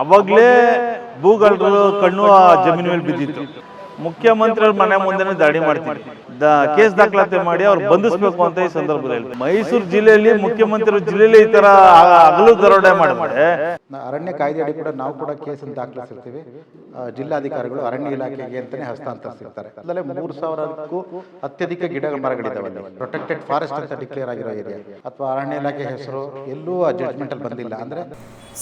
ಅವಾಗಲೇ ಭೂಗಳ್ಳರು ಕಣ್ಣು ಆ ಜಮೀನು ಮೇಲೆ ಬಿದ್ದಿತ್ತು. ಮುಖ್ಯಮಂತ್ರಿಗಳ ಮನೆ ಮುಂದೆ ದಾಳಿ ಮಾಡ್ತೀವಿ. ಕೇಸ್ ದಾಖಲಾತಿ ಮಾಡಿ ಅವ್ರು ಬಂಧಿಸ್ಬೇಕು ಅಂತ ಈ ಸಂದರ್ಭದಲ್ಲಿ ಮೈಸೂರು ಜಿಲ್ಲೆಯಲ್ಲಿ ಮುಖ್ಯಮಂತ್ರಿ ಜಿಲ್ಲೆಯಲ್ಲಿ ಈ ತರ ಹಗಲು ದರೋಡೆ ಮಾಡಿದ್ರೆ ಅರಣ್ಯ ಕಾಯ್ದೆ ಅಡಿ ಕೂಡ ನಾವು ಕೂಡ ಕೇಸ್ ದಾಖಲಿಸಿರ್ತೀವಿ. ಜಿಲ್ಲಾಧಿಕಾರಿಗಳು ಅರಣ್ಯ ಇಲಾಖೆಗೆ ಅಂತಾನೆ ಹಸ್ತಾಂತರಿಸಿರ್ತಾರೆ. ಅಲ್ಲದೆ ಮೂರು ಸಾವಿರಕ್ಕೂ ಅತ್ಯಧಿಕ ಗಿಡ ಮರಗಳಿದಾವೆ ಅಲ್ಲಿ ಪ್ರೊಟೆಕ್ಟೆಡ್ ಫಾರೆಸ್ಟ್ ಅಂತ ಡಿಕ್ಲೇರ್ ಆಗಿರೋ ಏರಿಯಾ. ಅಥವಾ ಅರಣ್ಯ ಇಲಾಖೆ ಹೆಸರು ಎಲ್ಲೂ ಆ ಜಡ್ಜ್ಮೆಂಟ್ ಅಲ್ಲಿ ಬಂದಿಲ್ಲ. ಅಂದ್ರೆ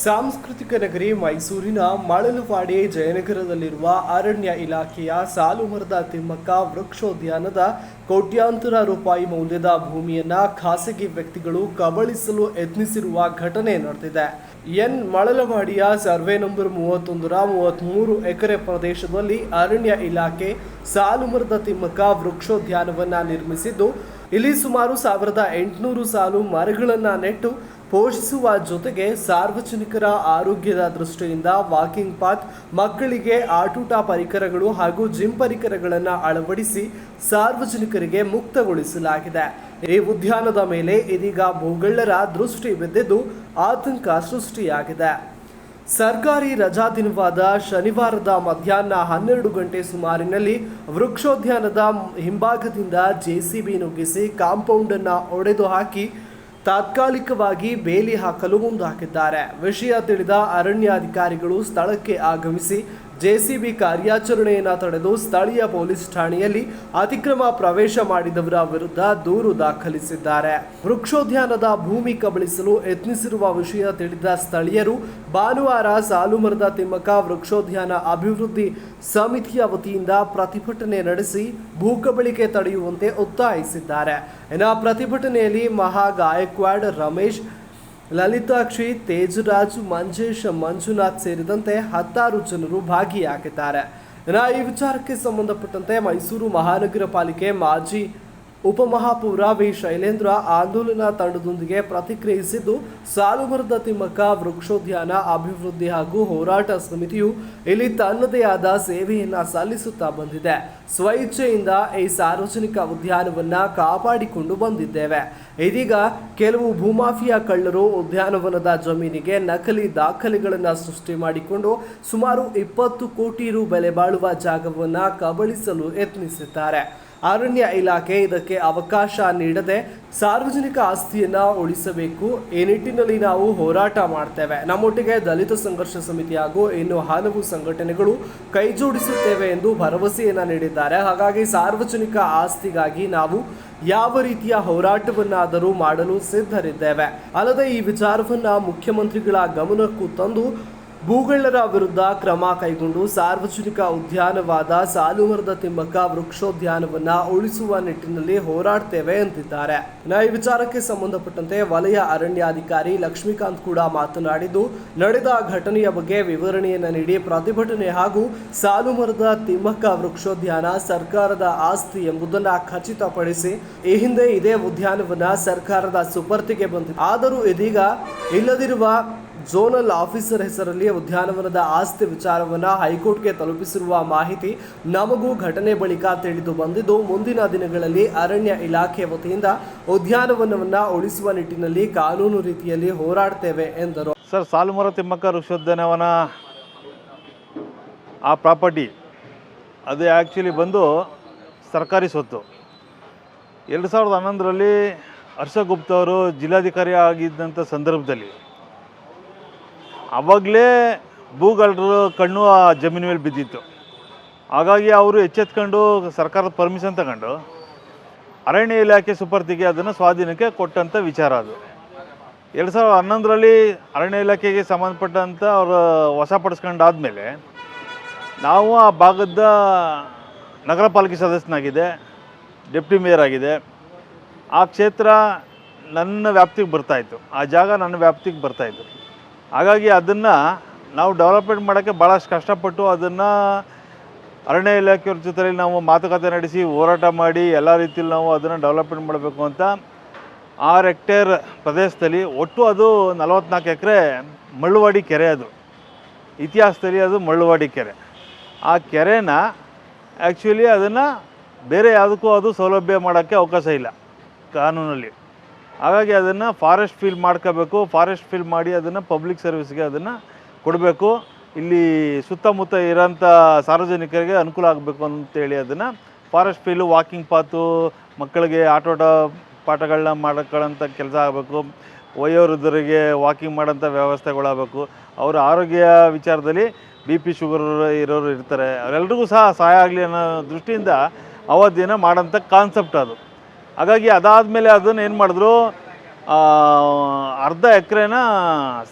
ಸಾಂಸ್ಕೃತಿಕ ನಗರಿ ಮೈಸೂರಿನ ಮಳಲುವಾಡಿ ಜಯನಗರದಲ್ಲಿರುವ ಅರಣ್ಯ ಇಲಾಖೆಯ ಸಾಲುಮರದ ತಿಮ್ಮಕ್ಕ ವೃಕ್ಷೋದ್ಯಾನದ ಕೋಟ್ಯಾಂತರ ರೂಪಾಯಿ ಮೌಲ್ಯದ ಭೂಮಿಯನ್ನ ಖಾಸಗಿ ವ್ಯಕ್ತಿಗಳು ಕಬಳಿಸಲು ಯತ್ನಿಸಿರುವ ಘಟನೆ ನಡೆದಿದೆ. ಎನ್ ಮಳಲವಾಡಿಯ ಸರ್ವೆ ನಂಬರ್ ಮೂವತ್ತೊಂದರ ಮೂವತ್ತ್ಮೂರು ಎಕರೆ ಪ್ರದೇಶದಲ್ಲಿ ಅರಣ್ಯ ಇಲಾಖೆ ಸಾಲುಮರದ ತಿಮ್ಮಕ್ಕ ವೃಕ್ಷೋದ್ಯಾನವನ್ನ ನಿರ್ಮಿಸಿದ್ದು, ಇಲ್ಲಿ ಸುಮಾರು ಸಾವಿರದ ಎಂಟುನೂರು ಸಾಲು ಮರಗಳನ್ನು ನೆಟ್ಟು ಪೋಷಿಸುವ ಜೊತೆಗೆ ಸಾರ್ವಜನಿಕರ ಆರೋಗ್ಯದ ದೃಷ್ಟಿಯಿಂದ ವಾಕಿಂಗ್ ಪಾತ್ ಮಕ್ಕಳಿಗೆ ಆಟೋಟ ಪರಿಕರಗಳು ಹಾಗೂ ಜಿಮ್ ಪರಿಕರಗಳನ್ನು ಅಳವಡಿಸಿ ಸಾರ್ವಜನಿಕರಿಗೆ ಮುಕ್ತಗೊಳಿಸಲಾಗಿದೆ. ಈ ಉದ್ಯಾನದ ಮೇಲೆ ಇದೀಗ ಭೂಗಳ್ಳರ ದೃಷ್ಟಿ ಬಿದ್ದಿದ್ದು ಆತಂಕ ಸೃಷ್ಟಿಯಾಗಿದೆ. ಸರ್ಕಾರಿ ರಜಾ ದಿನವಾದ ಶನಿವಾರದ ಮಧ್ಯಾಹ್ನ ಹನ್ನೆರಡು ಗಂಟೆ ಸುಮಾರಿನಲ್ಲಿ ವೃಕ್ಷೋದ್ಯಾನದ ಹಿಂಭಾಗದಿಂದ ಜೆಸಿಬಿ ನುಗ್ಗಿಸಿ ಕಾಂಪೌಂಡನ್ನು ಒಡೆದು ಹಾಕಿ ತಾತ್ಕಾಲಿಕವಾಗಿ ಬೇಲಿ ಹಾಕಲು ಮುಂದಾಕಿದ್ದಾರೆ ವಿಷಯ ತಿಳಿದ ಅರಣ್ಯಾಧಿಕಾರಿಗಳು ಸ್ಥಳಕ್ಕೆ ಆಗಮಿಸಿ ಜೆಸಿಬಿ ಕಾರ್ಯಾಚರಣೆಯನ್ನು ತಡೆದು ಸ್ಥಳೀಯ ಪೊಲೀಸ್ ಠಾಣೆಯಲ್ಲಿ ಅತಿಕ್ರಮ ಪ್ರವೇಶ ಮಾಡಿದವರ ವಿರುದ್ಧ ದೂರು ದಾಖಲಿಸಿದ್ದಾರೆ. ವೃಕ್ಷೋದ್ಯಾನದ ಭೂಮಿ ಕಬಳಿಸಲು ಯತ್ನಿಸಿರುವ ವಿಷಯ ತಿಳಿದ ಸ್ಥಳೀಯರು ಭಾನುವಾರ ಸಾಲುಮರದ ತಿಮ್ಮಕ ವೃಕ್ಷೋದ್ಯಾನ ಅಭಿವೃದ್ಧಿ ಸಮಿತಿಯ ವತಿಯಿಂದ ಪ್ರತಿಭಟನೆ ನಡೆಸಿ ಭೂಕಬಳಿಕೆ ತಡೆಯುವಂತೆ ಒತ್ತಾಯಿಸಿದ್ದಾರೆ. ಇನ್ನು ಪ್ರತಿಭಟನೆಯಲ್ಲಿ ಮಹಾ ಗಾಯಕ್ವಾಡ್ ರಮೇಶ್ ಲಲಿತಾಕ್ಷಿ ತೇಜರಾಜ್, ಮಂಜೇಶ್, ಮಂಜುನಾಥ್ ಸೇರಿದಂತೆ ಹತ್ತಾರು ಜನರು ಭಾಗಿಯಾಗಿದ್ದಾರೆ. ಈ ವಿಚಾರಕ್ಕೆ ಸಂಬಂಧಪಟ್ಟಂತೆ ಮೈಸೂರು ಮಹಾನಗರ ಪಾಲಿಕೆ ಮಾಜಿ ಉಪಮಹಾಪೌರ ವಿ ಶೈಲೇಂದ್ರ ಆಂದೋಲನ ತಂಡದೊಂದಿಗೆ ಪ್ರತಿಕ್ರಿಯಿಸಿದ್ದು, ಸಾಲುಮರದ ತಿಮ್ಮಕ್ಕ ವೃಕ್ಷೋದ್ಯಾನ ಅಭಿವೃದ್ಧಿ ಹಾಗೂ ಹೋರಾಟ ಸಮಿತಿಯು ಇಲ್ಲಿ ತನ್ನದೇ ಆದ ಸೇವೆಯನ್ನ ಸಲ್ಲಿಸುತ್ತಾ ಬಂದಿದೆ. ಸ್ವಇಚ್ಛೆಯಿಂದ ಈ ಸಾರ್ವಜನಿಕ ಉದ್ಯಾನವನ್ನ ಕಾಪಾಡಿಕೊಂಡು ಬಂದಿದ್ದೇವೆ. ಇದೀಗ ಕೆಲವು ಭೂಮಾಫಿಯಾ ಕಳ್ಳರು ಉದ್ಯಾನವನದ ಜಮೀನಿಗೆ ನಕಲಿ ದಾಖಲೆಗಳನ್ನು ಸೃಷ್ಟಿ ಮಾಡಿಕೊಂಡು ಸುಮಾರು ಇಪ್ಪತ್ತು ಕೋಟಿ ರು ಬೆಲೆ ಬಾಳುವ ಜಾಗವನ್ನು ಕಬಳಿಸಲು ಯತ್ನಿಸಿದ್ದಾರೆ. ಅರಣ್ಯ ಇಲಾಖೆ ಇದಕ್ಕೆ ಅವಕಾಶ ನೀಡದೆ ಸಾರ್ವಜನಿಕ ಆಸ್ತಿಯನ್ನ ಉಳಿಸಬೇಕು. ಈ ನಿಟ್ಟಿನಲ್ಲಿ ನಾವು ಹೋರಾಟ ಮಾಡ್ತೇವೆ. ನಮ್ಮೊಟ್ಟಿಗೆ ದಲಿತ ಸಂಘರ್ಷ ಸಮಿತಿ ಹಾಗೂ ಇನ್ನು ಹಲವು ಸಂಘಟನೆಗಳು ಕೈಜೋಡಿಸುತ್ತೇವೆ ಎಂದು ಭರವಸೆಯನ್ನು ನೀಡಿದ್ದಾರೆ. ಹಾಗಾಗಿ ಸಾರ್ವಜನಿಕ ಆಸ್ತಿಗಾಗಿ ನಾವು ಯಾವ ರೀತಿಯ ಹೋರಾಟವನ್ನಾದರೂ ಮಾಡಲು ಸಿದ್ಧರಿದ್ದೇವೆ. ಅಲ್ಲದೆ ಈ ವಿಚಾರವನ್ನ ಮುಖ್ಯಮಂತ್ರಿಗಳ ಗಮನಕ್ಕೂ ತಂದು ಭೂಗಳ್ಳರ ವಿರುದ್ಧ ಕ್ರಮ ಕೈಗೊಂಡು ಸಾರ್ವಜನಿಕ ಉದ್ಯಾನವಾದ ಸಾಲುಮರದ ತಿಮ್ಮಕ್ಕ ವೃಕ್ಷೋದ್ಯಾನವನ್ನ ಉಳಿಸುವ ನಿಟ್ಟಿನಲ್ಲಿ ಹೋರಾಡ್ತೇವೆ ಇನ್ನು ಈ ವಿಚಾರಕ್ಕೆ ಸಂಬಂಧಪಟ್ಟಂತೆ ವಲಯ ಅರಣ್ಯಾಧಿಕಾರಿ ಲಕ್ಷ್ಮೀಕಾಂತ್ ಕೂಡ ಮಾತನಾಡಿದ್ದು, ನಡೆದ ಘಟನೆಯ ಬಗ್ಗೆ ವಿವರಣೆಯನ್ನು ನೀಡಿ ಪ್ರತಿಭಟನೆ ಹಾಗೂ ಸಾಲುಮರದ ತಿಮ್ಮಕ್ಕ ವೃಕ್ಷೋದ್ಯಾನ ಸರ್ಕಾರದ ಆಸ್ತಿ ಎಂಬುದನ್ನು ಖಚಿತಪಡಿಸಿ, ಈ ಹಿಂದೆ ಇದೇ ಉದ್ಯಾನವನ್ನ ಸರ್ಕಾರದ ಸುಪರ್ತಿಗೆ ಬಂದಿದೆ ಆದರೂ ಇದೀಗ ಇಲ್ಲದಿರುವ ಝೋನಲ್ ಆಫೀಸರ್ ಹೆಸರಲ್ಲಿ ಉದ್ಯಾನವನದ ಆಸ್ತಿ ವಿಚಾರವನ್ನು ಹೈಕೋರ್ಟ್ಗೆ ತಲುಪಿಸಿರುವ ಮಾಹಿತಿ ನಮಗೂ ಘಟನೆ ಬಳಿಕ ತಿಳಿದು ಬಂದಿದ್ದು, ಮುಂದಿನ ದಿನಗಳಲ್ಲಿ ಅರಣ್ಯ ಇಲಾಖೆ ವತಿಯಿಂದ ಉದ್ಯಾನವನವನ್ನು ಉಳಿಸುವ ನಿಟ್ಟಿನಲ್ಲಿ ಕಾನೂನು ರೀತಿಯಲ್ಲಿ ಹೋರಾಡ್ತೇವೆ ಎಂದರು. ಸರ್, ಸಾಲುಮರ ತಿಮ್ಮಕ್ಕ ವೃಕ್ಷೋದ್ಯಾನವನ ಆ ಪ್ರಾಪರ್ಟಿ, ಅದು ಆ್ಯಕ್ಚುಲಿ ಬಂದು ಸರ್ಕಾರಿ ಸೊತ್ತು ಎರಡು ಸಾವಿರದ ಹನ್ನೊಂದರಲ್ಲಿ ಹರ್ಷಗುಪ್ತ ಅವರು ಜಿಲ್ಲಾಧಿಕಾರಿ ಆಗಿದ್ದಂಥ ಸಂದರ್ಭದಲ್ಲಿ ಆವಾಗಲೇ ಭೂಗಳ್ಳರು ಕಣ್ಣು ಆ ಜಮೀನು ಮೇಲೆ ಬಿದ್ದಿತ್ತು. ಹಾಗಾಗಿ ಅವರು ಎಚ್ಚೆತ್ಕೊಂಡು ಸರ್ಕಾರದ ಪರ್ಮಿಷನ್ ತಗೊಂಡು ಅರಣ್ಯ ಇಲಾಖೆ ಸುಪರ್ತಿಗೆ ಅದನ್ನು ಸ್ವಾಧೀನಕ್ಕೆ ಕೊಟ್ಟಂಥ ವಿಚಾರ ಅದು. ಎರಡು ಸಾವಿರದ ಹನ್ನೊಂದರಲ್ಲಿ ಅರಣ್ಯ ಇಲಾಖೆಗೆ ಸಂಬಂಧಪಟ್ಟಂಥ ಅವರು ವಶಪಡಿಸ್ಕೊಂಡಾದ್ಮೇಲೆ ನಾವು ಆ ಭಾಗದ ನಗರ ಪಾಲಿಕೆ ಸದಸ್ಯನಾಗಿದೆ, ಡೆಪ್ಟಿ ಮೇಯರ್ ಆಗಿದೆ. ಆ ಕ್ಷೇತ್ರ ನನ್ನ ವ್ಯಾಪ್ತಿಗೆ ಬರ್ತಾಯಿತ್ತು ಆ ಜಾಗ ನನ್ನ ವ್ಯಾಪ್ತಿಗೆ ಬರ್ತಾಯಿತ್ತು ಹಾಗಾಗಿ ಅದನ್ನು ನಾವು ಡೆವಲಪ್ಮೆಂಟ್ ಮಾಡೋಕ್ಕೆ ಭಾಳಷ್ಟು ಕಷ್ಟಪಟ್ಟು ಅದನ್ನು ಅರಣ್ಯ ಇಲಾಖೆಯವ್ರ ಜೊತೆಯಲ್ಲಿ ನಾವು ಮಾತುಕತೆ ನಡೆಸಿ, ಹೋರಾಟ ಮಾಡಿ, ಎಲ್ಲ ರೀತಿಯಲ್ಲಿ ನಾವು ಅದನ್ನು ಡೆವಲಪ್ಮೆಂಟ್ ಮಾಡಬೇಕು ಅಂತ ಆರು ಹೆಕ್ಟೇರ್ ಪ್ರದೇಶದಲ್ಲಿ ಒಟ್ಟು ಅದು ನಲವತ್ನಾಲ್ಕು ಎಕರೆ ಮಳ್ಳುವಾಡಿ ಕೆರೆ ಅದು. ಇತಿಹಾಸದಲ್ಲಿ ಅದು ಮಳ್ಳುವಾಡಿ ಕೆರೆ. ಆ ಕೆರೆನ ಆ್ಯಕ್ಚುಲಿ ಅದನ್ನು ಬೇರೆ ಯಾವುದಕ್ಕೂ ಅದು ಸೌಲಭ್ಯ ಮಾಡೋಕ್ಕೆ ಅವಕಾಶ ಇಲ್ಲ ಕಾನೂನಲ್ಲಿ. ಹಾಗಾಗಿ ಅದನ್ನು ಫಾರೆಸ್ಟ್ ಫೀಲ್ ಮಾಡ್ಕೋಬೇಕು. ಫಾರೆಸ್ಟ್ ಫೀಲ್ ಮಾಡಿ ಅದನ್ನು ಪಬ್ಲಿಕ್ ಸರ್ವಿಸ್ಗೆ ಅದನ್ನು ಕೊಡಬೇಕು. ಇಲ್ಲಿ ಸುತ್ತಮುತ್ತ ಇರೋಂಥ ಸಾರ್ವಜನಿಕರಿಗೆ ಅನುಕೂಲ ಆಗಬೇಕು ಅಂತೇಳಿ ಅದನ್ನು ಫಾರೆಸ್ಟ್ ಫೀಲು ವಾಕಿಂಗ್ ಪಾತು ಮಕ್ಕಳಿಗೆ ಆಟೋಟ ಪಾಠಗಳನ್ನ ಮಾಡ್ಕೊಳ್ಳೋಂಥ ಕೆಲಸ ಆಗಬೇಕು. ವಯೋವೃದ್ಧರಿಗೆ ವಾಕಿಂಗ್ ಮಾಡೋಂಥ ವ್ಯವಸ್ಥೆಗಳಾಗಬೇಕು. ಅವರ ಆರೋಗ್ಯ ವಿಚಾರದಲ್ಲಿ ಬಿ ಪಿ ಶುಗರ್ ಇರೋರು ಇರ್ತಾರೆ. ಅವರೆಲ್ರಿಗೂ ಸಹ ಸಹಾಯ ಆಗಲಿ ಅನ್ನೋ ದೃಷ್ಟಿಯಿಂದ ಅವಧಿಯನ್ನು ಮಾಡೋಂಥ ಕಾನ್ಸೆಪ್ಟ್ ಅದು. ಹಾಗಾಗಿ ಅದಾದಮೇಲೆ ಅದನ್ನು ಏನು ಮಾಡಿದ್ರು ಅರ್ಧ ಎಕರೆನ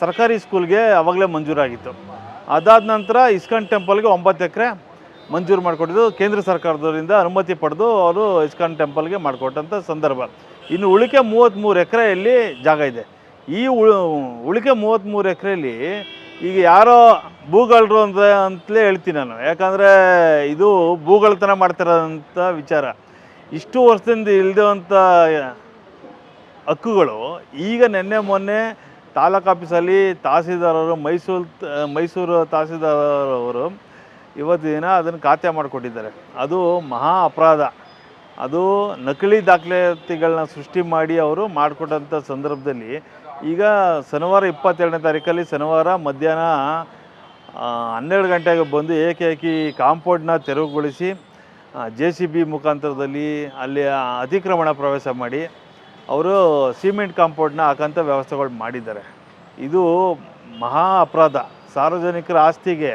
ಸರ್ಕಾರಿ ಸ್ಕೂಲ್ಗೆ ಅವಾಗಲೇ ಮಂಜೂರಾಗಿತ್ತು. ಅದಾದ ನಂತರ ಇಸ್ಕಾನ್ ಟೆಂಪಲ್ಗೆ ಒಂಬತ್ತು ಎಕರೆ ಮಂಜೂರು ಮಾಡಿಕೊಟ್ಟಿದ್ದು ಕೇಂದ್ರ ಸರ್ಕಾರದವರಿಂದ ಅನುಮತಿ ಪಡೆದು ಅವರು ಇಸ್ಕಾನ್ ಟೆಂಪಲ್ಗೆ ಮಾಡಿಕೊಟ್ಟಂಥ ಸಂದರ್ಭ. ಇನ್ನು ಉಳಿಕೆ ಮೂವತ್ತ್ಮೂರು ಎಕರೆಯಲ್ಲಿ ಜಾಗ ಇದೆ. ಈ ಉಳಿಕೆ ಉಳಿಕೆ ಮೂವತ್ತ್ಮೂರು ಎಕರೆಯಲ್ಲಿ ಈಗ ಯಾರೋ ಭೂಗಳರು ಅಂತ ಅಂತಲೇ ಹೇಳ್ತೀನಿ ನಾನು. ಯಾಕಂದರೆ ಇದು ಭೂಗಳತನ ಮಾಡ್ತಿರೋಂಥ ವಿಚಾರ. ಇಷ್ಟು ವರ್ಷದಿಂದ ಇಲ್ದಿರುವಂಥ ಹಕ್ಕುಗಳು, ಈಗ ನಿನ್ನೆ ಮೊನ್ನೆ ತಾಲೂಕು ಆಫೀಸಲ್ಲಿ ತಹಸೀಲ್ದಾರರು, ಮೈಸೂರು ಮೈಸೂರು ತಹಸೀಲ್ದಾರವರು ಇವತ್ತು ದಿನ ಅದನ್ನು ಖಾತೆ ಮಾಡಿಕೊಟ್ಟಿದ್ದಾರೆ. ಅದು ಮಹಾ ಅಪರಾಧ. ಅದು ನಕಲಿ ದಾಖಲಾತಿಗಳನ್ನ ಸೃಷ್ಟಿ ಮಾಡಿ ಅವರು ಮಾಡಿಕೊಟ್ಟಂಥ ಸಂದರ್ಭದಲ್ಲಿ ಈಗ ಶನಿವಾರ ಇಪ್ಪತ್ತೆರಡನೇ ತಾರೀಕಲ್ಲಿ ಶನಿವಾರ ಮಧ್ಯಾಹ್ನ ಹನ್ನೆರಡು ಗಂಟೆಗೆ ಬಂದು ಏಕೇಕಿ ಕಾಂಪೌಂಡ್ನ ತೆರವುಗೊಳಿಸಿ ಜೆ ಸಿ ಬಿ ಮುಖಾಂತರದಲ್ಲಿ ಅಲ್ಲಿ ಅತಿಕ್ರಮಣ ಪ್ರವೇಶ ಮಾಡಿ ಅವರು ಸಿಮೆಂಟ್ ಕಾಂಪೌಂಡ್ನ ಹಾಕೋಂಥ ವ್ಯವಸ್ಥೆಗಳು ಮಾಡಿದ್ದಾರೆ. ಇದು ಮಹಾ ಅಪರಾಧ. ಸಾರ್ವಜನಿಕರ ಆಸ್ತಿಗೆ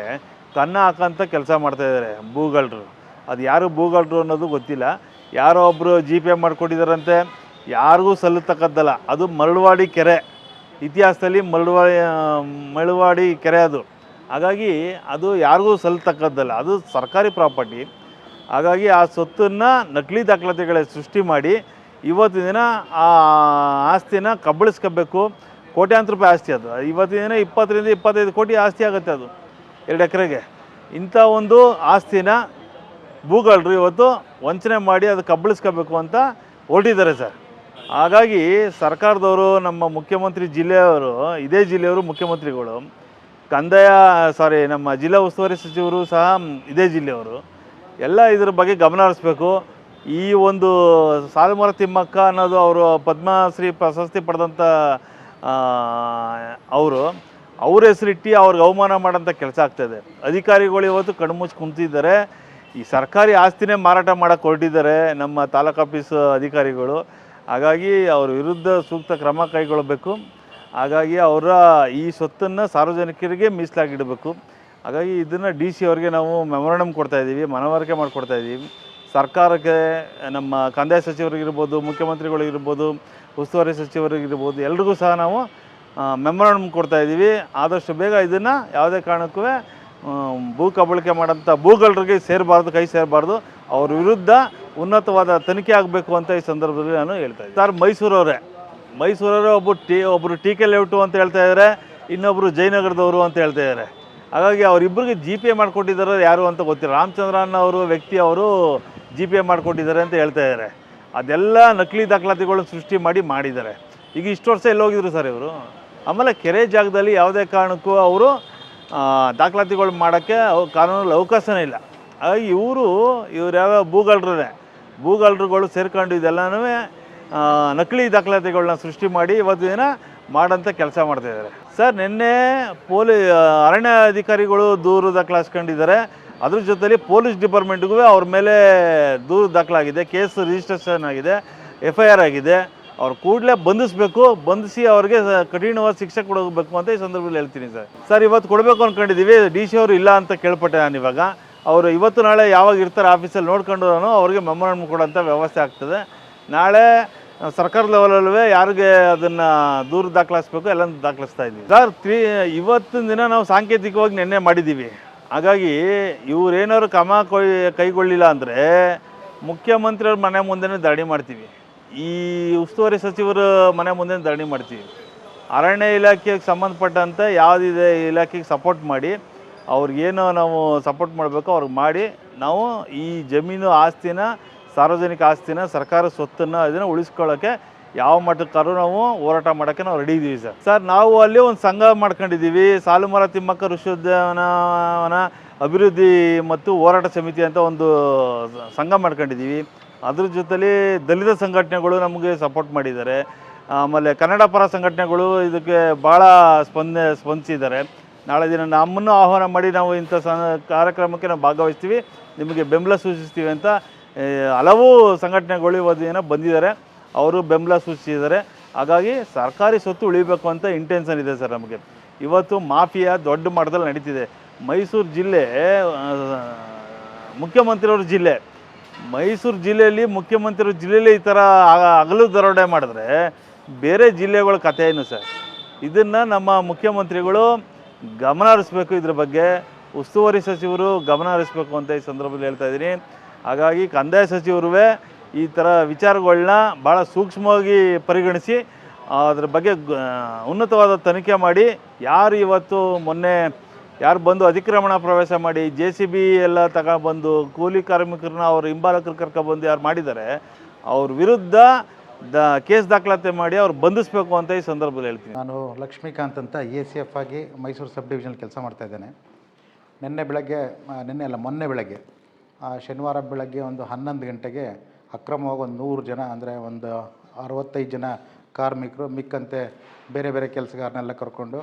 ಕನ್ನ ಹಾಕೋಂಥ ಕೆಲಸ ಮಾಡ್ತಾಯಿದ್ದಾರೆ ಭೂಗಳರು ಅದು ಯಾರು ಭೂಗಳರು ಅನ್ನೋದು ಗೊತ್ತಿಲ್ಲ. ಯಾರೋ ಒಬ್ಬರು ಜಿ ಪೇ ಮಾಡಿಕೊಟ್ಟಿದ್ದಾರಂತೆ ಯಾರಿಗೂ ಸಲ್ಲತಕ್ಕದ್ದಲ್ಲ. ಅದು ಮರಳುವಾಡಿ ಕೆರೆ. ಇತಿಹಾಸದಲ್ಲಿ ಮರಳುವಾಡಿ ಮರಳುವಾಡಿ ಕೆರೆ ಅದು. ಹಾಗಾಗಿ ಅದು ಯಾರಿಗೂ ಸಲ್ಲತಕ್ಕದ್ದಲ್ಲ. ಅದು ಸರ್ಕಾರಿ ಪ್ರಾಪರ್ಟಿ. ಹಾಗಾಗಿ ಆ ಸೊತ್ತನ್ನು ನಕಲಿ ದಾಖಲಾತಿಗಳ ಸೃಷ್ಟಿ ಮಾಡಿ ಇವತ್ತಿನ ದಿನ ಆ ಆಸ್ತಿನ ಕಬಳಿಸ್ಕೋಬೇಕು. ಕೋಟ್ಯಾಂತರ ರೂಪಾಯಿ ಆಸ್ತಿ ಅದು. ಇವತ್ತಿನ ದಿನ ಇಪ್ಪತ್ತರಿಂದ ಇಪ್ಪತ್ತೈದು ಕೋಟಿ ಆಸ್ತಿ ಆಗುತ್ತೆ ಅದು. ಎರಡು ಎಕರೆಗೆ. ಇಂಥ ಒಂದು ಆಸ್ತಿನ ಭೂಗಳರು ಇವತ್ತು ವಂಚನೆ ಮಾಡಿ ಅದು ಕಬಳಿಸ್ಕೋಬೇಕು ಅಂತ ಹೊರಟಿದ್ದಾರೆ ಸರ್. ಹಾಗಾಗಿ ಸರ್ಕಾರದವರು, ನಮ್ಮ ಮುಖ್ಯಮಂತ್ರಿ ಜಿಲ್ಲೆಯವರು, ಇದೇ ಜಿಲ್ಲೆಯವರು ಮುಖ್ಯಮಂತ್ರಿಗಳು, ಕಂದಾಯ ಸಾರಿ ನಮ್ಮ ಜಿಲ್ಲಾ ಉಸ್ತುವಾರಿ ಸಚಿವರು ಸಹ ಇದೇ ಜಿಲ್ಲೆಯವರು ಎಲ್ಲ ಇದ್ರ ಬಗ್ಗೆ ಗಮನ ಹರಿಸ್ಬೇಕು. ಈ ಒಂದು ಸಾಲುಮರ ತಿಮ್ಮಕ್ಕ ಅನ್ನೋದು ಅವರು ಪದ್ಮಶ್ರೀ ಪ್ರಶಸ್ತಿ ಪಡೆದಂಥ ಅವರು, ಅವ್ರ ಹೆಸರಿಟ್ಟು ಅವ್ರಿಗೆ ಅವಮಾನ ಮಾಡೋಂಥ ಕೆಲಸ ಆಗ್ತಾಯಿದೆ ಅಧಿಕಾರಿಗಳು ಇವತ್ತು ಕಣ್ಮುಚ್ಚಿ ಕುಂತಿದ್ದಾರೆ. ಈ ಸರ್ಕಾರಿ ಆಸ್ತಿನೇ ಮಾರಾಟ ಮಾಡೋಕೆ ಹೊರಟಿದ್ದಾರೆ ನಮ್ಮ ತಾಲೂಕು ಆಫೀಸ್ ಅಧಿಕಾರಿಗಳು. ಹಾಗಾಗಿ ಅವ್ರ ವಿರುದ್ಧ ಸೂಕ್ತ ಕ್ರಮ ಕೈಗೊಳ್ಳಬೇಕು. ಹಾಗಾಗಿ ಅವರ ಈ ಸ್ವತ್ತನ್ನು ಸಾರ್ವಜನಿಕರಿಗೆ ಮೀಸಲಾಗಿಡಬೇಕು. ಹಾಗಾಗಿ ಇದನ್ನು ಡಿ ಸಿ ಅವ್ರಿಗೆ ನಾವು ಮೆಮೊರಂಡಮ್ ಕೊಡ್ತಾ ಇದ್ದೀವಿ, ಮನವರಿಕೆ ಮಾಡಿಕೊಡ್ತಾ ಇದ್ದೀವಿ. ಸರ್ಕಾರಕ್ಕೆ ನಮ್ಮ ಕಂದಾಯ ಸಚಿವರಿಗಿರ್ಬೋದು ಮುಖ್ಯಮಂತ್ರಿಗಳಿಗಿರ್ಬೋದು ಉಸ್ತುವಾರಿ ಸಚಿವರಿಗಿರ್ಬೋದು ಎಲ್ರಿಗೂ ಸಹ ನಾವು ಮೆಮೊರಂಡಮ್ ಕೊಡ್ತಾ ಇದ್ದೀವಿ. ಆದಷ್ಟು ಬೇಗ ಇದನ್ನು ಯಾವುದೇ ಕಾರಣಕ್ಕೂ ಭೂ ಕಬಳಿಕೆ ಮಾಡೋಂಥ ಭೂಗಳರಿಗೆ ಸೇರಬಾರ್ದು, ಕೈ ಸೇರಬಾರ್ದು. ಅವ್ರ ವಿರುದ್ಧ ಉನ್ನತವಾದ ತನಿಖೆ ಆಗಬೇಕು ಅಂತ ಈ ಸಂದರ್ಭದಲ್ಲಿ ನಾನು ಹೇಳ್ತಾ ಇದ್ದೀನಿ. ಸರ್, ಮೈಸೂರವರೇ ಮೈಸೂರವರೇ ಒಬ್ಬರು ಟಿ ಒಬ್ಬರು ಕೆ ಲೇಔಟು ಅಂತ ಹೇಳ್ತಾ ಇದ್ದಾರೆ ಇನ್ನೊಬ್ಬರು ಜಯನಗರದವರು ಅಂತ ಹೇಳ್ತಾ ಇದ್ದಾರೆ. ಹಾಗಾಗಿ ಅವರಿಬ್ಬರಿಗೆ ಜಿ ಪೇ ಮಾಡಿಕೊಟ್ಟಿದ್ದಾರೆ ಯಾರು ಅಂತ ಗೊತ್ತಿಲ್ಲ. ರಾಮಚಂದ್ರನ್ ಅವರು ವ್ಯಕ್ತಿ ಅವರು ಜಿ ಪೇ ಮಾಡಿಕೊಟ್ಟಿದ್ದಾರೆ ಅಂತ ಹೇಳ್ತಾ ಇದ್ದಾರೆ. ಅದೆಲ್ಲ ನಕಲಿ ದಾಖಲಾತಿಗಳನ್ನ ಸೃಷ್ಟಿ ಮಾಡಿ ಮಾಡಿದ್ದಾರೆ. ಈಗ ಇಷ್ಟು ವರ್ಷ ಎಲ್ಲೋಗಿದ್ರು ಸರ್ ಇವರು? ಆಮೇಲೆ ಕೆರೆ ಜಾಗದಲ್ಲಿ ಯಾವುದೇ ಕಾರಣಕ್ಕೂ ಅವರು ದಾಖಲಾತಿಗಳು ಮಾಡೋಕ್ಕೆ ಕಾನೂನಲ್ಲಿ ಅವಕಾಶನೇ ಇಲ್ಲ. ಹಾಗಾಗಿ ಇವರು, ಇವ್ರು ಯಾವ ಭೂಗಳ್ರೇ ಭೂಗಳ್ರುಗಳು ಸೇರ್ಕೊಂಡು ಇದೆಲ್ಲನೂ ನಕಲಿ ದಾಖಲಾತಿಗಳನ್ನ ಸೃಷ್ಟಿ ಮಾಡಿ ಇವತ್ತು ದಿನ ಮಾಡೋಂಥ ಕೆಲಸ ಮಾಡ್ತಾಯಿದ್ದಾರೆ ಸರ್, ನಿನ್ನೆ ಪೊಲೀ, ಅರಣ್ಯ ಅಧಿಕಾರಿಗಳು ದೂರು ದಾಖಲಾಸ್ಕೊಂಡಿದ್ದಾರೆ. ಅದ್ರ ಜೊತೆಲಿ ಪೊಲೀಸ್ ಡಿಪಾರ್ಟ್ಮೆಂಟ್ಗೂ ಅವ್ರ ಮೇಲೆ ದೂರು ದಾಖಲಾಗಿದೆ. ಕೇಸ್ ರಿಜಿಸ್ಟ್ರೇಷನ್ ಆಗಿದೆ ಎಫ್ ಐ ಆರ್ ಆಗಿದೆ. ಅವ್ರು ಕೂಡಲೇ ಬಂಧಿಸ್ಬೇಕು, ಬಂಧಿಸಿ ಅವ್ರಿಗೆ ಕಠಿಣವಾದ ಶಿಕ್ಷೆ ಕೊಡಬೇಕು ಅಂತ ಈ ಸಂದರ್ಭದಲ್ಲಿ ಹೇಳ್ತೀನಿ ಸರ್. ಸರ್, ಇವತ್ತು ಕೊಡಬೇಕು ಅಂದ್ಕೊಂಡಿದ್ದೀವಿ ಡಿ ಸಿ ಅವರು ಇಲ್ಲ ಅಂತ ಕೇಳ್ಪಟ್ಟೆ ನಾನು ಇವಾಗ. ಅವರು ಇವತ್ತು ನಾಳೆ ಯಾವಾಗ ಇರ್ತಾರೆ ಆಫೀಸಲ್ಲಿ ನೋಡ್ಕೊಂಡು ನಾನು ಅವ್ರಿಗೆ ಕೊಡೋಂಥ ವ್ಯವಸ್ಥೆ ಆಗ್ತದೆ. ನಾಳೆ ಸರ್ಕಾರ ಲೆವೆಲಲ್ಲೇ ಯಾರಿಗೆ ಅದನ್ನು ದೂರು ದಾಖಲಿಸ್ಬೇಕು ಎಲ್ಲ ದಾಖಲಿಸ್ತಾ ಇದ್ದೀವಿ. ಸರ್, ತ್ರೀ, ಇವತ್ತಿನ ದಿನ ನಾವು ಸಾಂಕೇತಿಕವಾಗಿ ನಿನ್ನೆ ಮಾಡಿದ್ದೀವಿ. ಹಾಗಾಗಿ ಇವರೇನಾದ್ರು ಕ್ರಮ ಕೊಯ್, ಕೈಗೊಳ್ಳಿಲ್ಲ ಅಂದರೆ ಮುಖ್ಯಮಂತ್ರಿಯವ್ರ ಮನೆ ಮುಂದೆನೇ ಧರಣಿ ಮಾಡ್ತೀವಿ. ಈ ಉಸ್ತುವಾರಿ ಸಚಿವರ ಮನೆ ಮುಂದೆ ಧರಣಿ ಮಾಡ್ತೀವಿ. ಅರಣ್ಯ ಇಲಾಖೆಗೆ ಸಂಬಂಧಪಟ್ಟಂತೆ ಯಾವುದಿದೆ ಇಲಾಖೆಗೆ ಸಪೋರ್ಟ್ ಮಾಡಿ, ಅವ್ರಿಗೇನು ನಾವು ಸಪೋರ್ಟ್ ಮಾಡಬೇಕು ಅವ್ರಿಗೆ ಮಾಡಿ, ನಾವು ಈ ಜಮೀನು ಆಸ್ತಿನ ಸಾರ್ವಜನಿಕ ಆಸ್ತಿನ ಸರ್ಕಾರ ಸ್ವತ್ತನ್ನು ಅದನ್ನು ಉಳಿಸ್ಕೊಳ್ಳೋಕೆ ಯಾವ ಮಟ್ಟಕ್ಕಾದ್ರೂ ನಾವು ಹೋರಾಟ ಮಾಡೋಕ್ಕೆ ನಾವು ರೆಡಿ ಇದ್ದೀವಿ ಸರ್. ಸರ್, ನಾವು ಅಲ್ಲಿ ಒಂದು ಸಂಘ ಮಾಡ್ಕೊಂಡಿದ್ದೀವಿ. ಸಾಲುಮರ ತಿಮ್ಮಕ್ಕ ಋಷಿ ಉದ್ಯಾನವನ ಅಭಿವೃದ್ಧಿ ಮತ್ತು ಹೋರಾಟ ಸಮಿತಿ ಅಂತ ಒಂದು ಸಂಘ ಮಾಡ್ಕೊಂಡಿದ್ದೀವಿ. ಅದ್ರ ಜೊತೆಲಿ ದಲಿತ ಸಂಘಟನೆಗಳು ನಮಗೆ ಸಪೋರ್ಟ್ ಮಾಡಿದ್ದಾರೆ. ಆಮೇಲೆ ಕನ್ನಡ ಪರ ಸಂಘಟನೆಗಳು ಇದಕ್ಕೆ ಭಾಳ ಸ್ಪಂದ, ಸ್ಪಂದಿಸಿದ್ದಾರೆ. ನಾಳೆ ದಿನ ನಮ್ಮನ್ನು ಆಹ್ವಾನ ಮಾಡಿ ನಾವು ಇಂಥ ಕಾರ್ಯಕ್ರಮಕ್ಕೆ ನಾವು ಭಾಗವಹಿಸ್ತೀವಿ. ನಿಮಗೆ ಬೆಂಬಲ ಸೂಚಿಸ್ತೀವಿ ಅಂತ ಹಲವು ಸಂಘಟನೆಗಳು ಇವತ್ತು ಏನೋ ಬಂದಿದ್ದಾರೆ. ಅವರು ಬೆಂಬಲ ಸೂಚಿಸಿದ್ದಾರೆ. ಹಾಗಾಗಿ ಸರ್ಕಾರಿ ಸ್ವತ್ತು ಉಳಿಬೇಕು ಅಂತ ಇಂಟೆನ್ಷನ್ ಇದೆ ಸರ್ ನಮಗೆ. ಇವತ್ತು ಮಾಫಿಯಾ ದೊಡ್ಡ ಮಟ್ಟದಲ್ಲಿ ನಡೀತಿದೆ. ಮೈಸೂರು ಜಿಲ್ಲೆ ಮುಖ್ಯಮಂತ್ರಿಯವ್ರ ಜಿಲ್ಲೆ. ಮೈಸೂರು ಜಿಲ್ಲೆಯಲ್ಲಿ ಮುಖ್ಯಮಂತ್ರಿಯವ್ರ ಜಿಲ್ಲೆಯಲ್ಲಿ ಈ ಥರ ಹಗಲು ದರೋಡೆ ಮಾಡಿದ್ರೆ ಬೇರೆ ಜಿಲ್ಲೆಗಳ ಕಥೆ ಏನು ಸರ್? ಇದನ್ನು ನಮ್ಮ ಮುಖ್ಯಮಂತ್ರಿಗಳು ಗಮನ ಹರಿಸ್ಬೇಕು ಇದ್ರ ಬಗ್ಗೆ. ಉಸ್ತುವಾರಿ ಸಚಿವರು ಗಮನ ಹರಿಸ್ಬೇಕು ಅಂತ ಈ ಸಂದರ್ಭದಲ್ಲಿ ಹೇಳ್ತಾ ಇದ್ದೀನಿ. ಹಾಗಾಗಿ ಕಂದಾಯ ಸಚಿವರು ಈ ಥರ ವಿಚಾರಗಳನ್ನ ಭಾಳ ಸೂಕ್ಷ್ಮವಾಗಿ ಪರಿಗಣಿಸಿ, ಅದ್ರ ಬಗ್ಗೆ ಉನ್ನತವಾದ ತನಿಖೆ ಮಾಡಿ, ಯಾರು ಇವತ್ತು ಮೊನ್ನೆ ಯಾರು ಬಂದು ಅತಿಕ್ರಮಣ ಪ್ರವೇಶ ಮಾಡಿ ಜೆ ಸಿ ಬಿ ಎಲ್ಲ ತಗೊಬಂದು ಕೂಲಿ ಕಾರ್ಮಿಕರನ್ನ ಅವ್ರ ಹಿಂಬಾಲಕರು ಕರ್ಕೊಬಂದು ಯಾರು ಮಾಡಿದ್ದಾರೆ, ಅವ್ರ ವಿರುದ್ಧ ದ, ಕೇಸ್ ದಾಖಲಾತಿ ಮಾಡಿ ಅವ್ರು ಬಂಧಿಸ್ಬೇಕು ಅಂತ ಈ ಸಂದರ್ಭದಲ್ಲಿ ಹೇಳ್ತೀನಿ. ನಾನು ಲಕ್ಷ್ಮೀಕಾಂತ್ ಅಂತ ಎ ಸಿ ಎಫ್ ಆಗಿ ಮೈಸೂರು ಸಬ್ ಡಿವಿಷನಲ್ಲಿ ಕೆಲಸ ಮಾಡ್ತಾ ಇದ್ದೇನೆ. ನಿನ್ನೆ ಬೆಳಗ್ಗೆ ನಿನ್ನೆ ಅಲ್ಲ, ಮೊನ್ನೆ ಬೆಳಗ್ಗೆ ಶನಿವಾರ ಬೆಳಗ್ಗೆ ಒಂದು ಹನ್ನೊಂದು ಗಂಟೆಗೆ ಅಕ್ರಮವಾಗಿ ಒಂದು ನೂರು ಜನ, ಅಂದರೆ ಒಂದು ಅರವತ್ತೈದು ಜನ ಕಾರ್ಮಿಕರು, ಮಿಕ್ಕಂತೆ ಬೇರೆ ಬೇರೆ ಕೆಲಸಗಾರನೆಲ್ಲ ಕರ್ಕೊಂಡು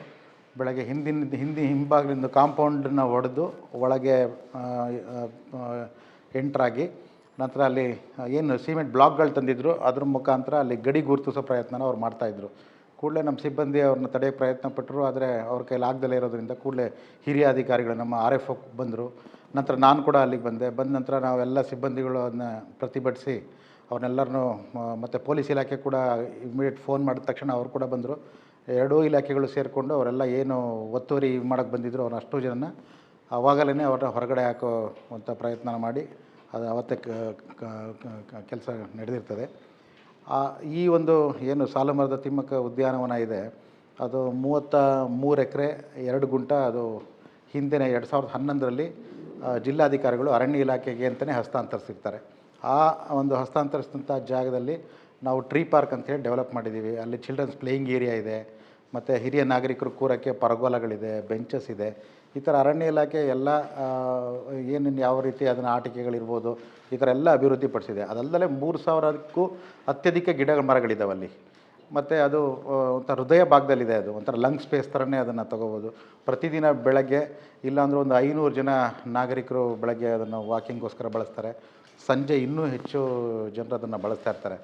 ಬೆಳಗ್ಗೆ ಹಿಂದಿನ, ಹಿಂದಿ ಹಿಂಭಾಗದಿಂದ ಕಾಂಪೌಂಡನ್ನ ಹೊಡೆದು ಒಳಗೆ ಎಂಟ್ರಾಗಿ ನಂತರ ಅಲ್ಲಿ ಏನು ಸಿಮೆಂಟ್ ಬ್ಲಾಕ್ಗಳು ತಂದಿದ್ದರು ಅದ್ರ ಮುಖಾಂತರ ಅಲ್ಲಿ ಗಡಿ ಗುರುತಿಸೋ ಪ್ರಯತ್ನನ ಅವ್ರು ಮಾಡ್ತಾಯಿದ್ರು ಕೂಡಲೇ ನಮ್ಮ ಸಿಬ್ಬಂದಿ ಅವ್ರನ್ನ ತಡೆಯ ಪ್ರಯತ್ನ ಪಟ್ಟರು, ಆದರೆ ಅವ್ರ ಕೈಲಿ ಆಗದಲ್ಲೇ ಇರೋದರಿಂದ ಕೂಡಲೇ ಹಿರಿಯ ಅಧಿಕಾರಿಗಳು ನಮ್ಮ ಆರ್ ಎಫ್ ಬಂದರು. ನಂತರ ನಾನು ಕೂಡ ಅಲ್ಲಿಗೆ ಬಂದೆ. ಬಂದ ನಂತರ ನಾವೆಲ್ಲ ಸಿಬ್ಬಂದಿಗಳು ಅದನ್ನ ಪ್ರತಿಭಟಿಸಿ ಅವ್ರನ್ನೆಲ್ಲರನ್ನೂ ಮತ್ತು ಪೊಲೀಸ್ ಇಲಾಖೆ ಕೂಡ ಇಮಿಡಿಯೇಟ್ ಫೋನ್ ಮಾಡಿದ ತಕ್ಷಣ ಅವರು ಕೂಡ ಬಂದರು. ಎರಡೂ ಇಲಾಖೆಗಳು ಸೇರಿಕೊಂಡು ಅವರೆಲ್ಲ ಏನು ಒತ್ತುವರಿ ಮಾಡೋಕ್ಕೆ ಬಂದಿದ್ರು ಅವ್ರನ್ನ ಅಷ್ಟು ಜನನ ಆವಾಗಲೇ ಅವ್ರನ್ನ ಹೊರಗಡೆ ಹಾಕೋ ಅಂತ ಪ್ರಯತ್ನ ಮಾಡಿ ಅದು ಅವತ್ತೇ ಕೆಲಸ ನಡೆದಿರ್ತದೆ. ಈ ಒಂದು ಏನು ಸಾಲುಮರದ ತಿಮ್ಮಕ್ಕ ಉದ್ಯಾನವನ ಇದೆ. ಅದು ಮೂವತ್ತ ಮೂರು ಎಕರೆ, ಎರಡು ಗುಂಟ, ಅದು ಹಿಂದಿನ ಎರಡು ಸಾವಿರದ ಹನ್ನೊಂದರಲ್ಲಿ ಜಿಲ್ಲಾಧಿಕಾರಿಗಳು ಅರಣ್ಯ ಇಲಾಖೆಗೆ ಅಂತಲೇ ಹಸ್ತಾಂತರಿಸಿರ್ತಾರೆ. ಆ ಒಂದು ಹಸ್ತಾಂತರಿಸಿದಂಥ ಜಾಗದಲ್ಲಿ ನಾವು ಟ್ರೀ ಪಾರ್ಕ್ ಅಂತೇಳಿ ಡೆವಲಪ್ ಮಾಡಿದ್ದೀವಿ. ಅಲ್ಲಿ ಚಿಲ್ಡ್ರನ್ಸ್ ಪ್ಲೇಯಿಂಗ್ ಏರಿಯಾ ಇದೆ, ಮತ್ತು ಹಿರಿಯ ನಾಗರಿಕರು ಕೂರೋಕ್ಕೆ ಪರಗೋಲಗಳಿದೆ, ಬೆಂಚಸ್ ಇದೆ. ಈ ಥರ ಅರಣ್ಯ ಇಲಾಖೆ ಎಲ್ಲ ಏನೇನು ಯಾವ ರೀತಿ ಅದನ್ನು ಆಟಿಕೆಗಳಿರ್ಬೋದು, ಈ ಥರ ಎಲ್ಲ ಅಭಿವೃದ್ಧಿ ಪಡಿಸಿದೆ ಅದಲ್ಲದೆ ಮೂರು ಸಾವಿರಕ್ಕೂ ಅತ್ಯಧಿಕ ಗಿಡ ಮರಗಳಿದ್ದಾವೆ ಅಲ್ಲಿ ಮತ್ತು ಅದು ಒಂಥರ ಹೃದಯ ಭಾಗದಲ್ಲಿದೆ ಅದು. ಒಂಥರ ಲಂಗ್ ಸ್ಪೇಸ್ ಥರನೇ ಅದನ್ನು ತಗೋಬೋದು. ಪ್ರತಿದಿನ ಬೆಳಗ್ಗೆ ಇಲ್ಲಾಂದ್ರೆ ಒಂದು ಐನೂರು ಜನ ನಾಗರಿಕರು ಬೆಳಗ್ಗೆ ಅದನ್ನು ವಾಕಿಂಗ್ಗೋಸ್ಕರ ಬಳಸ್ತಾರೆ. ಸಂಜೆ ಇನ್ನೂ ಹೆಚ್ಚು ಜನರು ಅದನ್ನು ಬಳಸ್ತಾ ಇರ್ತಾರೆ.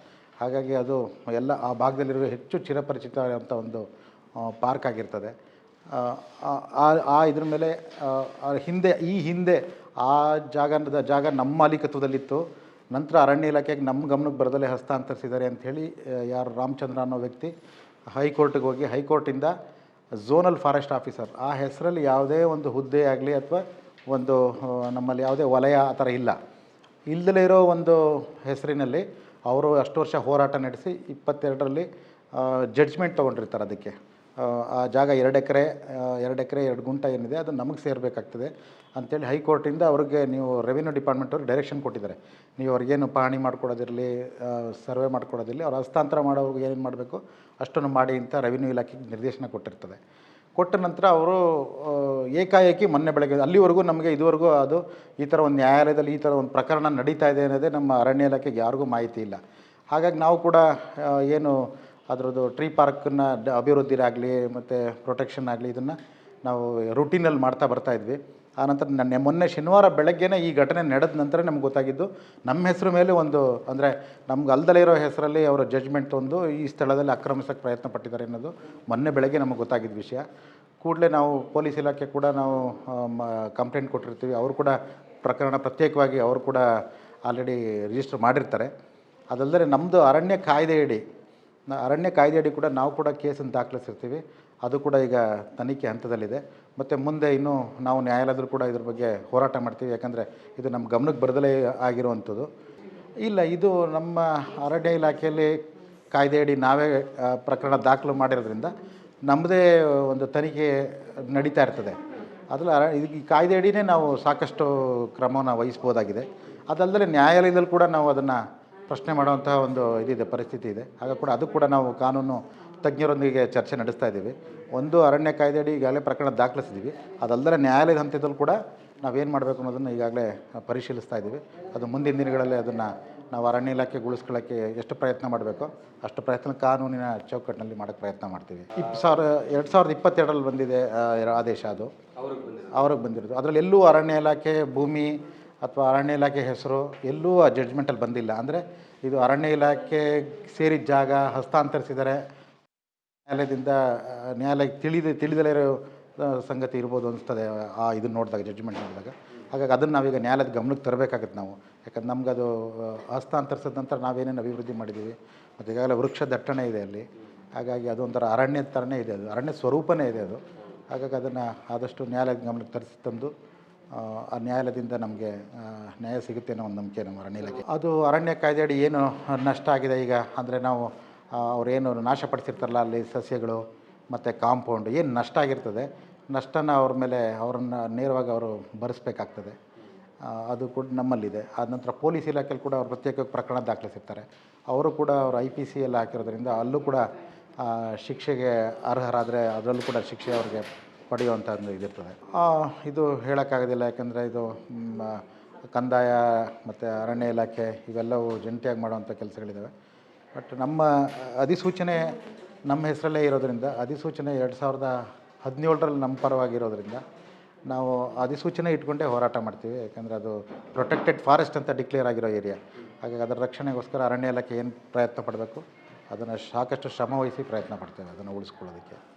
ಹಾಗಾಗಿ ಅದು ಎಲ್ಲ ಆ ಭಾಗದಲ್ಲಿರುವ ಹೆಚ್ಚು ಚಿರಪರಿಚಿತ ಅಂತ ಒಂದು ಪಾರ್ಕ್ ಆಗಿರ್ತದೆ. ಆ, ಆ- ಇದ್ರ ಮೇಲೆ ಹಿಂದೆ ಈ ಹಿಂದೆ ಆ ಜಾಗದ ಜಾಗ ನಮ್ಮ ಮಾಲೀಕತ್ವದಲ್ಲಿತ್ತು. ನಂತರ ಅರಣ್ಯ ಇಲಾಖೆಗೆ ನಮ್ಮ ಗಮನಕ್ಕೆ ಬರದಲ್ಲೇ ಹಸ್ತಾಂತರಿಸಿದ್ದಾರೆ ಅಂಥೇಳಿ ಯಾರು ರಾಮಚಂದ್ರ ಅನ್ನೋ ವ್ಯಕ್ತಿ ಹೈಕೋರ್ಟ್ಗೆ ಹೋಗಿ ಹೈಕೋರ್ಟಿಂದ ಝೋನಲ್ ಫಾರೆಸ್ಟ್ ಆಫೀಸರ್. ಆ ಹೆಸರಲ್ಲಿ ಯಾವುದೇ ಒಂದು ಹುದ್ದೆ ಆಗಲಿ ಅಥವಾ ಒಂದು ನಮ್ಮಲ್ಲಿ ಯಾವುದೇ ವಲಯ ಆ ಥರ ಇಲ್ಲ. ಇಲ್ಲದಲೇ ಇರೋ ಒಂದು ಹೆಸರಿನಲ್ಲಿ ಅವರು ಅಷ್ಟು ವರ್ಷ ಹೋರಾಟ ನಡೆಸಿ ಇಪ್ಪತ್ತೆರಡರಲ್ಲಿ ಜಡ್ಜ್ಮೆಂಟ್ ತೊಗೊಂಡಿರ್ತಾರೆ ಅದಕ್ಕೆ. ಆ, ಜಾಗ ಎರಡು ಎಕರೆ ಎರಡು ಎಕರೆ ಎರಡು ಗುಂಟ ಏನಿದೆ ಅದು ನಮಗೆ ಸೇರಬೇಕಾಗ್ತದೆ ಅಂಥೇಳಿ ಹೈಕೋರ್ಟಿಂದ ಅವ್ರಿಗೆ ನೀವು ರೆವಿನ್ಯೂ ಡಿಪಾರ್ಟ್ಮೆಂಟ್ ಡೈರೆಕ್ಷನ್ ಕೊಟ್ಟಿದ್ದಾರೆ. ನೀವು ಅವ್ರಿಗೇನು ಪಹಣಿ ಮಾಡ್ಕೊಡೋದಿರಲಿ ಸರ್ವೆ ಮಾಡ್ಕೊಡೋದಿರಲಿ, ಅವ್ರು ಹಸ್ತಾಂತರ ಮಾಡೋರಿಗೆ ಏನೇನು ಮಾಡಬೇಕು, ಅಷ್ಟನ್ನು ಮಾಡಿ ಅಂತ ರೆವಿನ್ಯೂ ಇಲಾಖೆಗೆ ನಿರ್ದೇಶನ ಕೊಟ್ಟಿರ್ತದೆ. ಕೊಟ್ಟ ನಂತರ ಅವರು ಏಕಾಏಕಿ ಮೊನ್ನೆ ಬೆಳಗ್ಗೆ, ಅಲ್ಲಿವರೆಗೂ ನಮಗೆ ಇದುವರೆಗೂ ಅದು ಈ ಥರ ಒಂದು ನ್ಯಾಯಾಲಯದಲ್ಲಿ ಈ ಥರ ಒಂದು ಪ್ರಕರಣ ನಡೀತಾ ಇದೆ ಅನ್ನೋದೇ ನಮ್ಮ ಅರಣ್ಯ ಇಲಾಖೆಗೆ ಯಾರಿಗೂ ಮಾಹಿತಿ ಇಲ್ಲ. ಹಾಗಾಗಿ ನಾವು ಕೂಡ ಏನು ಅದರದ್ದು ಟ್ರೀ ಪಾರ್ಕನ್ನು ಅಭಿವೃದ್ಧಿರಾಗಲಿ ಮತ್ತು ಪ್ರೊಟೆಕ್ಷನ್ ಆಗಲಿ, ಇದನ್ನು ನಾವು ರುಟೀನಲ್ಲಿ ಮಾಡ್ತಾ ಬರ್ತಾ ಇದ್ವಿ. ಆನಂತರ ನನ್ನ ಮೊನ್ನೆ ಶನಿವಾರ ಬೆಳಗ್ಗೆನೇ ಈ ಘಟನೆ ನಡೆದ ನಂತರ ನಮ್ಗೆ ಗೊತ್ತಾಗಿದ್ದು ನಮ್ಮ ಹೆಸರು ಮೇಲೆ ಒಂದು, ಅಂದರೆ ನಮ್ಗೆ ಅಲ್ದಲೇ ಇರೋ ಹೆಸರಲ್ಲಿ ಅವರ ಜಡ್ಜ್ಮೆಂಟ್ ತಂದು ಈ ಸ್ಥಳದಲ್ಲಿ ಆಕ್ರಮಿಸೋಕ್ಕೆ ಪ್ರಯತ್ನ ಪಟ್ಟಿದ್ದಾರೆ ಅನ್ನೋದು ಮೊನ್ನೆ ಬೆಳಗ್ಗೆ ನಮಗೆ ಗೊತ್ತಾಗಿದ್ದ ವಿಷಯ. ಕೂಡಲೇ ನಾವು ಪೊಲೀಸ್ ಇಲಾಖೆ ಕೂಡ ನಾವು ಕಂಪ್ಲೇಂಟ್ ಕೊಟ್ಟಿರ್ತೀವಿ. ಅವರು ಕೂಡ ಪ್ರಕರಣ ಪ್ರತ್ಯೇಕವಾಗಿ ಅವರು ಕೂಡ ಆಲ್ರೆಡಿ ರಿಜಿಸ್ಟರ್ ಮಾಡಿರ್ತಾರೆ. ಅದಲ್ಲದೆ ನಮ್ಮದು ಅರಣ್ಯ ಕಾಯ್ದೆಯಡಿ ಅರಣ್ಯ ಕಾಯ್ದೆಯಡಿ ಕೂಡ ನಾವು ಕೂಡ ಕೇಸನ್ನು ದಾಖಲಿಸಿರ್ತೀವಿ. ಅದು ಕೂಡ ಈಗ ತನಿಖೆ ಹಂತದಲ್ಲಿದೆ. ಮತ್ತು ಮುಂದೆ ಇನ್ನೂ ನಾವು ನ್ಯಾಯಾಲಯದಲ್ಲೂ ಕೂಡ ಇದ್ರ ಬಗ್ಗೆ ಹೋರಾಟ ಮಾಡ್ತೀವಿ. ಯಾಕಂದರೆ ಇದು ನಮ್ಮ ಗಮನಕ್ಕೆ ಬರದಲೇ ಆಗಿರುವಂಥದ್ದು. ಇಲ್ಲ, ಇದು ನಮ್ಮ ಅರಣ್ಯ ಇಲಾಖೆಯಲ್ಲಿ ಕಾಯ್ದೆಯಡಿ ನಾವೇ ಪ್ರಕರಣ ದಾಖಲು ಮಾಡಿರೋದ್ರಿಂದ ನಮ್ಮದೇ ಒಂದು ತನಿಖೆ ನಡೀತಾ ಇರ್ತದೆ. ಅದಲ್ಲ ಇದಕ್ಕೆ ಈ ಕಾಯ್ದೆಯಡಿನೇ ನಾವು ಸಾಕಷ್ಟು ಕ್ರಮವನ್ನು ವಹಿಸ್ಬೋದಾಗಿದೆ. ಅದಲ್ಲದೆ ನ್ಯಾಯಾಲಯದಲ್ಲಿ ಕೂಡ ನಾವು ಅದನ್ನು ಪ್ರಶ್ನೆ ಮಾಡುವಂತಹ ಒಂದು ಇದಿದೆ, ಪರಿಸ್ಥಿತಿ ಇದೆ. ಆಗ ಕೂಡ ಅದು ಕೂಡ ನಾವು ಕಾನೂನು ತಜ್ಞರೊಂದಿಗೆ ಚರ್ಚೆ ನಡೆಸ್ತಾ ಇದ್ದೀವಿ. ಒಂದು ಅರಣ್ಯ ಕಾಯ್ದೆಯಡಿ ಈಗಾಗಲೇ ಪ್ರಕರಣ ದಾಖಲಿಸಿದ್ದೀವಿ. ಅದಲ್ಲದೆ ನ್ಯಾಯಾಲಯದ ಹಂತದಲ್ಲೂ ಕೂಡ ನಾವೇನು ಮಾಡಬೇಕು ಅನ್ನೋದನ್ನು ಈಗಾಗಲೇ ಪರಿಶೀಲಿಸ್ತಾ ಇದ್ದೀವಿ. ಅದು ಮುಂದಿನ ದಿನಗಳಲ್ಲಿ ಅದನ್ನು ನಾವು ಅರಣ್ಯ ಇಲಾಖೆ ಉಳಿಸ್ಕೊಳ್ಳೋಕ್ಕೆ ಎಷ್ಟು ಪ್ರಯತ್ನ ಮಾಡಬೇಕು ಅಷ್ಟು ಪ್ರಯತ್ನ ಕಾನೂನಿನ ಚೌಕಟ್ಟಿನಲ್ಲಿ ಮಾಡೋಕ್ಕೆ ಪ್ರಯತ್ನ ಮಾಡ್ತೀವಿ. ಇಪ್ಪ ಸಾವಿರ ಎರಡು ಸಾವಿರದ ಇಪ್ಪತ್ತೆರಡರಲ್ಲಿ ಬಂದಿದೆ ಆದೇಶ ಅದು. ಅವ್ರಿಗೆ ಬಂದಿರೋದು. ಅದರಲ್ಲಿ ಎಲ್ಲೂ ಅರಣ್ಯ ಇಲಾಖೆ ಭೂಮಿ ಅಥವಾ ಅರಣ್ಯ ಇಲಾಖೆ ಹೆಸರು ಎಲ್ಲೂ ಆ ಜಡ್ಜ್ಮೆಂಟಲ್ಲಿ ಬಂದಿಲ್ಲ. ಅಂದರೆ ಇದು ಅರಣ್ಯ ಇಲಾಖೆ ಸೇರಿದ ಜಾಗ ಹಸ್ತಾಂತರಿಸಿದರೆ ನ್ಯಾಯಾಲಯದಿಂದ ನ್ಯಾಯಾಲಯಕ್ಕೆ ತಿಳಿದು ತಿಳಿದಲೇ ಇರೋ ಸಂಗತಿ ಇರ್ಬೋದು ಅನಿಸ್ತದೆ ಆ ಇದನ್ನ ನೋಡಿದಾಗ ಜಡ್ಜ್ಮೆಂಟ್ ನೋಡಿದಾಗ. ಹಾಗಾಗಿ ಅದನ್ನು ನಾವೀಗ ನ್ಯಾಯಾಲಯದ ಗಮನಕ್ಕೆ ತರಬೇಕಾಗತ್ತೆ ನಾವು. ಯಾಕಂದ್ರೆ ನಮ್ಗೆ ಅದು ಹಸ್ತಾಂತರಿಸಿದ ನಂತರ ನಾವೇನೇನು ಅಭಿವೃದ್ಧಿ ಮಾಡಿದ್ದೀವಿ. ಮತ್ತು ಈಗಾಗಲೇ ವೃಕ್ಷ ದಟ್ಟಣೆ ಇದೆ ಅಲ್ಲಿ. ಹಾಗಾಗಿ ಅದೊಂಥರ ಅರಣ್ಯ ಥರನೇ ಇದೆ ಅದು. ಅರಣ್ಯ ಸ್ವರೂಪನೇ ಇದೆ ಅದು. ಹಾಗಾಗಿ ಅದನ್ನು ಆದಷ್ಟು ನ್ಯಾಯಾಲಯದ ಗಮನಕ್ಕೆ ತರಿಸಿ ತಂದು ಆ, ನ್ಯಾಯಾಲಯದಿಂದ ನಮಗೆ ನ್ಯಾಯ ಸಿಗುತ್ತೆ ಅನ್ನೋ ಒಂದು ನಂಬಿಕೆ ನಮ್ಮ ಅರಣ್ಯ ಇಲಾಖೆ. ಅದು ಅರಣ್ಯ ಕಾಯ್ದೆಯಡಿ ಏನು ನಷ್ಟ ಆಗಿದೆ ಈಗ? ಅಂದರೆ ನಾವು ಅವ್ರೇನು ನಾಶಪಡಿಸಿರ್ತಾರಲ್ಲ ಅಲ್ಲಿ ಸಸ್ಯಗಳು ಮತ್ತು ಕಾಂಪೌಂಡ್, ಏನು ನಷ್ಟ ಆಗಿರ್ತದೆ, ನಷ್ಟನ ಅವ್ರ ಮೇಲೆ ಅವ್ರನ್ನ ನೇರವಾಗಿ ಅವರು ಭರಿಸ್ಬೇಕಾಗ್ತದೆ ಅದು ಕೂಡ ನಮ್ಮಲ್ಲಿದೆ. ಆದ ನಂತರ ಪೊಲೀಸ್ ಇಲಾಖೆಯಲ್ಲಿ ಕೂಡ ಅವ್ರು ಪ್ರತ್ಯೇಕ ಪ್ರಕರಣ ದಾಖಲಿಸಿರ್ತಾರೆ. ಅವರು ಕೂಡ ಅವರು ಐ ಪಿ ಸಿ ಎಲ್ಲ ಹಾಕಿರೋದ್ರಿಂದ ಅಲ್ಲೂ ಕೂಡ ಶಿಕ್ಷೆಗೆ ಅರ್ಹರಾದರೆ ಅದರಲ್ಲೂ ಕೂಡ ಶಿಕ್ಷೆ ಅವ್ರಿಗೆ ಪಡೆಯುವಂಥ ಒಂದು ಇದಿರ್ತದೆ ಇದು ಹೇಳೋಕ್ಕಾಗೋದಿಲ್ಲ, ಯಾಕಂದರೆ ಇದು ಕಂದಾಯ ಮತ್ತು ಅರಣ್ಯ ಇಲಾಖೆ ಇವೆಲ್ಲವೂ ಜಂಟಿಯಾಗಿ ಮಾಡುವಂಥ ಕೆಲಸಗಳಿದ್ದಾವೆ ಬಟ್ ನಮ್ಮ ಅಧಿಸೂಚನೆ ನಮ್ಮ ಹೆಸರಲ್ಲೇ ಇರೋದರಿಂದ, ಅಧಿಸೂಚನೆ ಎರಡು ಸಾವಿರದ ಹದಿನೇಳರಲ್ಲಿ ನಮ್ಮ ಪರವಾಗಿರೋದ್ರಿಂದ ನಾವು ಅಧಿಸೂಚನೆ ಇಟ್ಕೊಂಡೇ ಹೋರಾಟ ಮಾಡ್ತೀವಿ. ಯಾಕಂದರೆ ಅದು ಪ್ರೊಟೆಕ್ಟೆಡ್ ಫಾರೆಸ್ಟ್ ಅಂತ ಡಿಕ್ಲೇರ್ ಆಗಿರೋ ಏರಿಯಾ ಹಾಗಾಗಿ ಅದರ ರಕ್ಷಣೆಗೋಸ್ಕರ ಅರಣ್ಯ ಇಲಾಖೆ ಏನು ಪ್ರಯತ್ನ ಪಡಬೇಕು, ಅದನ್ನು ಸಾಕಷ್ಟು ಶ್ರಮವಹಿಸಿ ಪ್ರಯತ್ನ ಪಡ್ತೇವೆ ಅದನ್ನು ಉಳಿಸ್ಕೊಳ್ಳೋದಕ್ಕೆ.